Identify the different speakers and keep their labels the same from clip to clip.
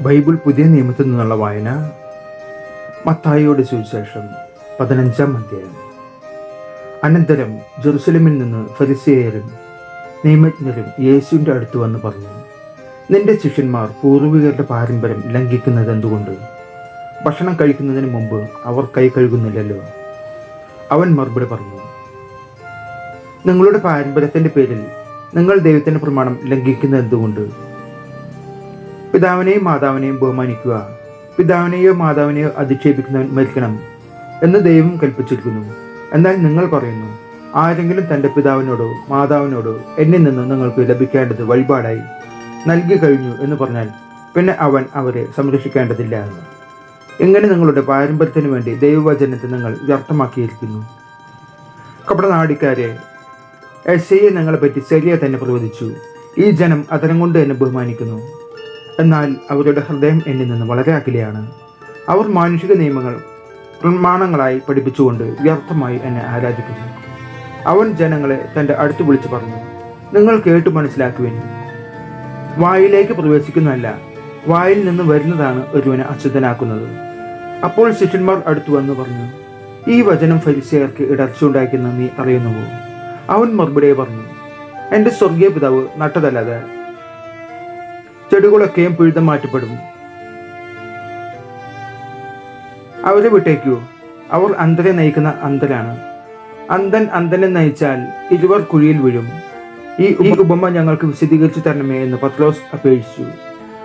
Speaker 1: Bible പുതിയ നിയമത്തിൽ നിന്നുള്ള വായന മത്തായിയുടെ സുവിശേഷം പതിനഞ്ചാം അധ്യായം. അനന്തരം ജെറുസലമിൽ നിന്ന് ഫരിസേയരും നിയമജ്ഞരും യേശുവിന്റെ അടുത്ത് വന്ന് പറഞ്ഞു നിന്റെ ശിഷ്യന്മാർ പൂർവികരുടെ പാരമ്പര്യം ലംഘിക്കുന്നത് എന്തുകൊണ്ട്? ഭക്ഷണം കഴിക്കുന്നതിന് മുമ്പ് അവർ കൈ കഴുകുന്നില്ലല്ലോ. അവൻ മറുപടി പറഞ്ഞു നിങ്ങളുടെ പാരമ്പര്യത്തിന്റെ പേരിൽ നിങ്ങൾ ദൈവത്തിന്റെ പ്രമാണം ലംഘിക്കുന്നത് എന്തുകൊണ്ട്? പിതാവിനെയും മാതാവിനെയും ബഹുമാനിക്കുക. പിതാവിനെയോ മാതാവിനെയോ അധിക്ഷേപിക്കുന്നവൻ മരിക്കണം എന്ന് ദൈവം കൽപ്പിച്ചിരിക്കുന്നു. എന്നാൽ നിങ്ങൾ പറയുന്നു ആരെങ്കിലും തന്റെ പിതാവിനോടോ മാതാവിനോടോ എന്നിൽ നിന്ന് നിങ്ങൾക്ക് ലഭിക്കേണ്ടത് വഴിപാടായി നൽകി കഴിഞ്ഞു എന്ന് പറഞ്ഞാൽ പിന്നെ അവൻ അവരെ സംരക്ഷിക്കേണ്ടതില്ല എന്ന്. ഇങ്ങനെ നിങ്ങളുടെ പാരമ്പര്യത്തിന് വേണ്ടി ദൈവവചനത്തെ നിങ്ങൾ വ്യർത്ഥമാക്കിയിരിക്കുന്നു. കപടനാടിക്കാരെ എസ്ഐയെ നിങ്ങളെ നിങ്ങളെപ്പറ്റി ശരിയെ തന്നെ പ്രവചിച്ചു. ഈ ജനം അതരം കൊണ്ട് തന്നെ ബഹുമാനിക്കുന്നു. എന്നാൽ അവരുടെ ഹൃദയം എന്നിൽ നിന്ന് വളരെ അകലെയാണ്. അവർ മാനുഷിക നിയമങ്ങൾ പ്രമാണങ്ങളായി പഠിപ്പിച്ചുകൊണ്ട് വ്യർത്ഥമായി എന്നെ ആരാധിക്കുന്നു. അവൻ ജനങ്ങളെ തന്റെ അടുത്ത് വിളിച്ചു പറഞ്ഞു നിങ്ങൾ കേട്ടു മനസ്സിലാക്കുവിൻ. വായിലേക്ക് പ്രവേശിക്കുന്നതല്ല വായിൽ നിന്ന് വരുന്നതാണ് ഒരുവനെ അശുദ്ധനാക്കുന്നത്. അപ്പോൾ ശിഷ്യന്മാർ അടുത്തു വന്ന് പറഞ്ഞു ഈ വചനം ഫരിസയർക്ക് ഇടർച്ചയുണ്ടാക്കുന്ന നീ അറിയുന്നുവോ? അവൻ മറുപടിയെ പറഞ്ഞു എന്റെ സ്വർഗീയ പിതാവ് നട്ടതല്ലാതെ ചെടികളൊക്കെയും പിഴുതം മാറ്റപ്പെടും. അവരെ വിട്ടേക്കൂ. അവർ അന്ധരെ നയിക്കുന്ന അന്ധരാണ്. അന്ധൻ അന്ധനെ നയിച്ചാൽ ഇരുവർ കുഴിയിൽ വീഴും. ഈ ഉപമ ഞങ്ങൾക്ക് വിശദീകരിച്ചു തരണമേ എന്ന് പത്രോസ് അപേക്ഷിച്ചു.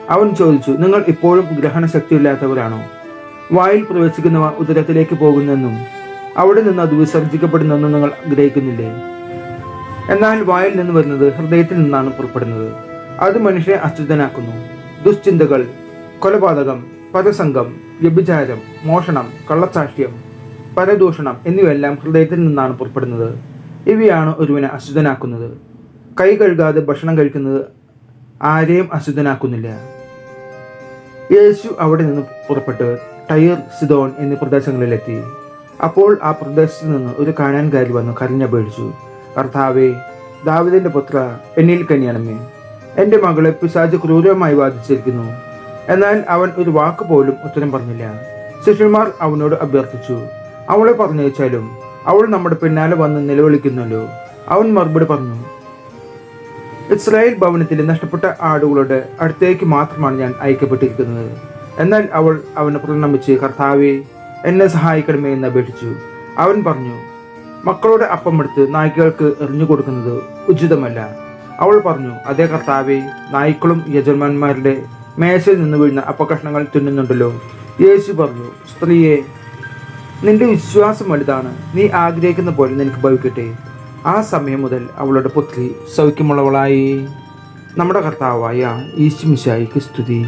Speaker 1: അവൻ ചോദിച്ചു നിങ്ങൾ ഇപ്പോഴും ഗ്രഹണ ഗ്രഹണശക്തിയില്ലാത്തവരാണോ? വായിൽ പ്രവേശിക്കുന്നവ ഉദരത്തിലേക്ക് പോകുന്നെന്നും അവിടെ നിന്ന് അത് വിസർജിക്കപ്പെടുന്നെന്നും നിങ്ങൾ ഗ്രഹിക്കുന്നില്ലേ എന്നാൽ വായിൽ നിന്ന് വരുന്നത് ഹൃദയത്തിൽ നിന്നാണ് പുറപ്പെടുന്നത്. അത് മനുഷ്യനെ അശുദ്ധനാക്കുന്നു ദുശ്ചിന്തകൾ കൊലപാതകം പരസംഗം വ്യഭിചാരം മോഷണം കള്ളസാക്ഷ്യം പരദൂഷണം എന്നിവയെല്ലാം ഹൃദയത്തിൽ നിന്നാണ് പുറപ്പെടുന്നത്. ഇവയാണ് ഒരുവനെ അശുദ്ധനാക്കുന്നത് കൈ കഴുകാതെ ഭക്ഷണം കഴിക്കുന്നത് ആരെയും അശുദ്ധനാക്കുന്നില്ല യേശു അവിടെ നിന്ന് പുറപ്പെട്ട് ടയർ സിദോൺ എന്നീ പ്രദേശങ്ങളിലെത്തി. അപ്പോൾ ആ പ്രദേശത്ത് നിന്ന് ഒരു കാണാൻകാരി വന്ന് കരഞ്ഞപേക്ഷിച്ചു. കർത്താവേ ദാവിദിന്റെ പുത്ര എന്നിൽ കനിയണമേ എന്റെ മകളെ പിശാജ് ക്രൂരമായി ബാധിച്ചിരിക്കുന്നു എന്നാൽ അവൻ ഒരു വാക്ക് പോലും ഉത്തരം പറഞ്ഞില്ല. ശിഷ്യന്മാർ അവനോട് അഭ്യർത്ഥിച്ചു അവളെ പറഞ്ഞയച്ചാലും അവൾ നമ്മുടെ പിന്നാലെ വന്ന് നിലവിളിക്കുന്നല്ലോ. അവൻ മറുപടി പറഞ്ഞു ഇസ്രായേൽ ഭവനത്തിലെ നഷ്ടപ്പെട്ട ആടുകളുടെ അടുത്തേക്ക് മാത്രമാണ് ഞാൻ അയക്കപ്പെട്ടിരിക്കുന്നത്. എന്നാൽ അവൾ അവനെ പ്രണമിച്ച് കർത്താവെ എന്നെ സഹായിക്കണമേ എന്ന് അപേക്ഷിച്ചു. അവൻ പറഞ്ഞു മക്കളുടെ അപ്പമെടുത്ത് നായ്ക്കൾക്ക് എറിഞ്ഞു കൊടുക്കുന്നത് ഉചിതമല്ല. അവൾ പറഞ്ഞു അതേ കർത്താവെ നായ്ക്കളും യജമാന്മാരുടെ മേശയിൽ നിന്ന് വീഴുന്ന അപ്പകഷ്ണങ്ങൾ തിന്നുന്നുണ്ടല്ലോ. യേശു പറഞ്ഞു സ്ത്രീയെ നിന്റെ വിശ്വാസം വലുതാണ്. നീ ആഗ്രഹിക്കുന്ന പോലെ നിനക്ക് ഭവിക്കട്ടെ. ആ സമയം മുതൽ അവളുടെ പുത്രി സൗഖ്യമുള്ളവളായി. നമ്മുടെ കർത്താവായ ഈശുമിശായിക്ക് സ്തുതി.